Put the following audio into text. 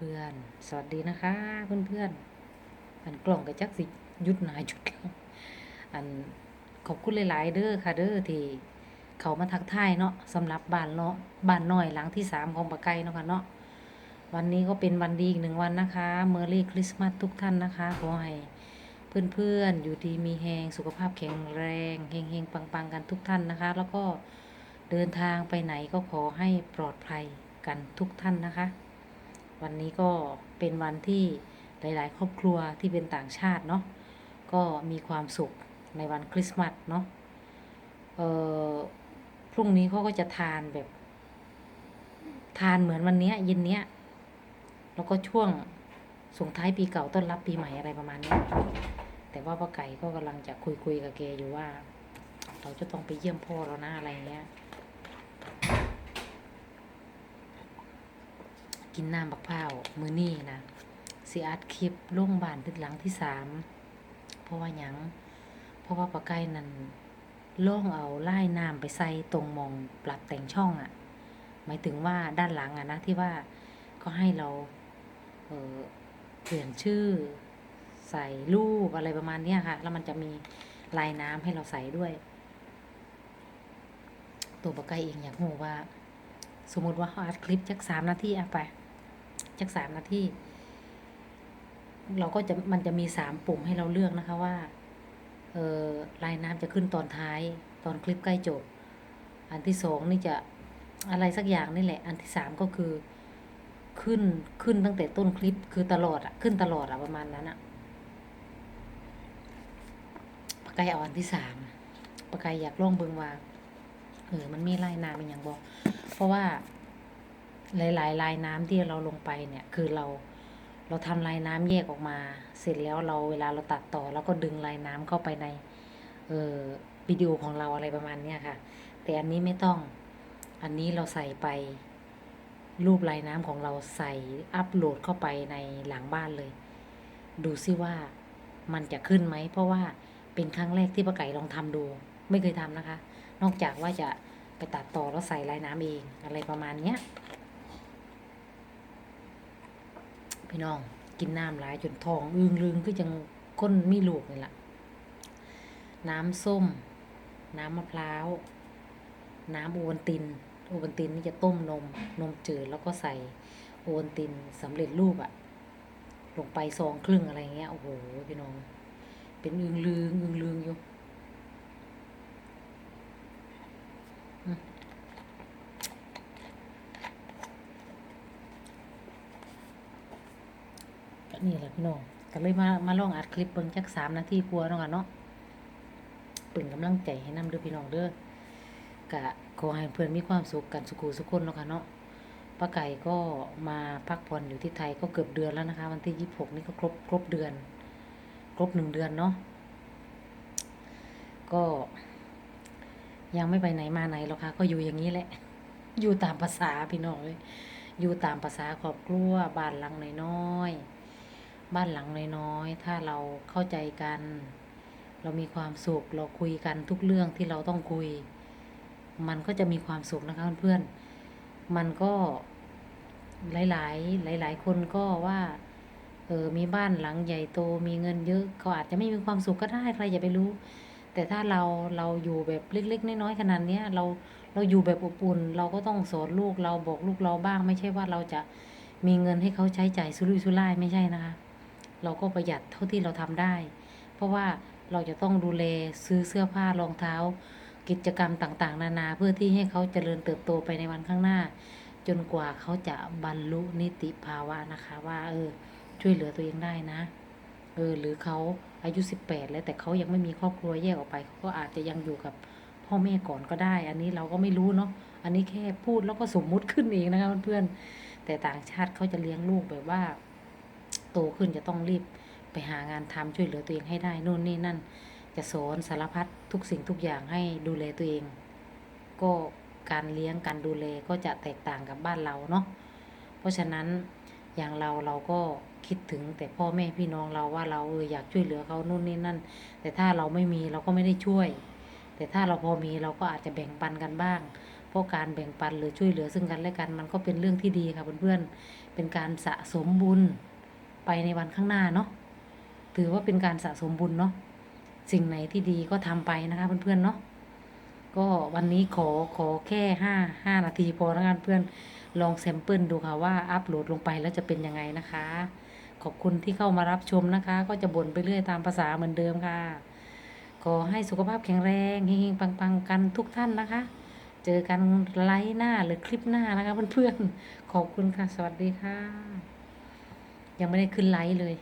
พื่อนๆ สวัสดีนะคะเพื่อนๆ อันกล่องกับจักสิหยุดหนาหยุดแล้วอันขอบคุณหลายๆเด้อค่ะเด้อที่เขามาทักทายเนาะสำหรับบ้านเนาะบ้านน้อยหลังที่สามของปะไก่เนาะค่ะเนาะวันนี้ก็เป็นวันดีอีกหนึ่งวันนะคะเมอรี่คริสต์มาสทุกท่านนะคะขอให้เพื่อนๆ อยู่ดีมีแหงสุขภาพแข็งแรงเฮงๆ ปังๆ กันทุกท่านนะคะ แล้วก็เดินทางไปไหนก็ขอให้ปลอดภัยกันทุกท่านนะคะ วันนี้ก็เป็นวันที่หลาย ๆ ครอบครัวที่เป็นต่างชาติเนาะก็มีความสุขในวันคริสต์มาสเนาะเอ่อพรุ่งนี้เขาก็จะทานแบบ ทานเหมือนวันเนี้ยเย็นเนี้ยแล้วก็ช่วงส่งท้ายปีเก่าต้อนรับปีใหม่อะไรประมาณนี้แต่ว่าป้าไก่ก็กำลังจะคุยคุยๆกับแกอยู่ว่า เราจะต้องไปเยี่ยมพ่อเรานะอะไรเงี้ย กินน้ำบักพร้าวมือนี่นะสิอัดคลิปลงบานเป็นหลังที่สามเพราะว่าหยังเพราะว่าปลาไก่นั่นล่องเอาไล่น้ำไปใส่ตรงมองปรับแต่งช่องอะ่ะ หมายถึงว่าด้านหลังอะนะที่ว่าก็ให้เราเเปลี่ยนชื่อ ใส่รูปอะไรประมาณเนี้ยค่ะ แล้วมันจะมีลายน้ำให้เราใส่ด้วย ตัวปลาไก่เองอยากรู้ว่า สมมติว่าเขาอัดคลิปจักสามนาทีอะไปจักสามนาทีเราก็จะมันจะมีสามปุ่มให้เราเลือกนะคะว่าเออลายน้ำจะขึ้นตอนท้าย ตอนคลิปใกล้จบ อันที่สองนี่จะอะไรสักอย่างนี่แหละ อันที่สามก็คือขึ้นขึ้นตั้งแต่ต้นคลิปคือตลอดอะขึ้นตลอดอะประมาณนั้นอะปากไกเอาอันที่สามปากไกอยากลองเบิงว่าเออมันมีลายน้ำเป็นอย่างบอก ราะว่าหลายๆลายน้ำที่เราลงไปเนี่ย คือเราเราทำลายน้ำแยกออกมา เสร็จแล้วเราเวลาเราตัดต่อแล้วก็ดึงลายน้ำเข้าไปในเออวิดีโอของเราอะไรประมาณเนี้ยค่ะ แต่อันนี้ไม่ต้องอันนี้เราใส่ไปรูปลายน้ำของเราใส่อัปโหลดเข้าไปในหลังบ้านเลย ดูซิว่ามันจะขึ้นไหมเพราะว่าเป็นครั้งแรกที่ป้าไก่ลองทำดู ไม่เคยทำนะคะ นอกจากว่าจะ ไปตัดต่อแล้วใส่ลายน้ำเองอะไรประมาณเนี้ยพี่น้องกินน้ำหลายจนทองอึงลึงก็ยังก้นมีลูกนี่แหละน้ำส้ม น้ำมะพร้าว น้ำโอวัลติน โอวัลตินนี่จะต้มนม นมจืดแล้วก็ใส่โอวัลตินสำเร็จรูปอะลงไปซองครึ่งอะไรเงี้ย โอ้โห พี่น้อง เป็นอึงลึงอึงลึงอยู่ นี่แหละพี่น้องก็เลยมามาลองอัดคลิปเบิ่งจักสามนาทีกลัวาเนาะค่ะเนาะเป็นกำลังใจให้นำเด้อพี่น้องเด้อกะขอให้เพื่อนมีความสุขกันสุขุสุขคนเนาะค่ะเนาะป้าไก่ก็มาพักผ่อนอยู่ที่ไทยก็เกือบเดือนแล้วนะคะ วันที่ยี่สิบหกนี่ก็ครบครบเดือน ครบหนึ่งเดือนเนาะก็ ยังไม่ไปไหนมาไหนหรอกค่ะก็อยู่อย่างนี้แหละ อยู่ตามภาษาพี่น้องเลยอยู่ตามภาษาครอบครัวบ้านหลังน้อยๆ บ้านหลังน้อยๆ ถ้าเราเข้าใจกัน เรามีความสุข เราคุยกันทุกเรื่องที่เราต้องคุย มันก็จะมีความสุขนะคะเพื่อนๆ มันก็หลายๆ หลาย ๆ คนก็ว่าเออมีบ้านหลังใหญ่โตมีเงินเยอะเขาอาจจะไม่มีความสุขก็ได้ใครอย่าไปรู้ แต่ถ้าเราเราอยู่แบบเล็ก ๆ น้อยๆขนาดเนี้ยเราเราอยู่แบบอบอุ่นเราก็ต้องสอนลูกเราบอกลูกเราบ้าง ไม่ใช่ว่าเราจะมีเงินให้เขาใช้จ่ายสุรุ่ยสุร่ายไม่ใช่นะคะ เราก็ประหยัดเท่าที่เราทำได้ เพราะว่าเราจะต้องดูแลซื้อเสื้อผ้ารองเท้า กิจกรรมต่างๆ นานาเพื่อที่ให้เขาเจริญเติบโตไปในวันข้างหน้า จนกว่าเขาจะบรรลุนิติภาวะนะคะว่าเออช่วยเหลือตัวเองได้นะเออหรือเขาอายุสิบแปดแล้วแต่เขายังไม่มีครอบครัวแยกออกไปเขาก็อาจจะยังอยู่กับพ่อแม่ก่อนก็ได้ อันนี้เราก็ไม่รู้เนาะอันนี้แค่พูดแล้วก็สมมุติขึ้นเองนะคะเพื่อนๆแต่ต่างชาติเขาจะเลี้ยงลูกแบบว่า โตขึ้นจะต้องรีบไปหางานทำช่วยเหลือตัวเองให้ได้นู่นนี่นั่น จะสอนสารพัดทุกสิ่งทุกอย่างให้ดูแลตัวเอง ก็การเลี้ยงการดูแลก็จะแตกต่างกับบ้านเราเนาะเพราะฉะนั้นอย่างเราเราก็คิดถึงแต่พ่อแม่พี่น้องเราว่าเราเอออยากช่วยเหลือเขานู่นนี่นั่น แต่ถ้าเราไม่มีเราก็ไม่ได้ช่วย แต่ถ้าเราพอมีเราก็อาจจะแบ่งปันกันบ้าง เพราะการแบ่งปันหรือช่วยเหลือซึ่งกันและกันมันก็เป็นเรื่องที่ดีค่ะเพื่อนๆเป็นการสะสมบุญ ไปในวันข้างหน้าเนาะถือว่าเป็นการสะสมบุญเนาะสิ่งไหนที่ดีก็ทำไปนะคะเพื่อนๆเนาะก็วันนี้ขอขอแค่ห้าห้านาทีพอแล้วกันเพื่อนลองแซมเปิลดูค่ะว่าอัปโหลดลงไปแล้วจะเป็นยังไงนะคะ ขอบคุณที่เข้ามารับชมนะคะ ก็จะบ่นไปเรื่อยตามภาษาเหมือนเดิมค่ะ ขอให้สุขภาพแข็งแรงเฮงๆปังๆกันทุกท่านนะคะ เจอกันไลฟ์หน้าหรือคลิปหน้านะคะเพื่อนๆขอบคุณค่ะสวัสดีค่ะ ยังไม่ได้ขึ้นไลฟ์เลย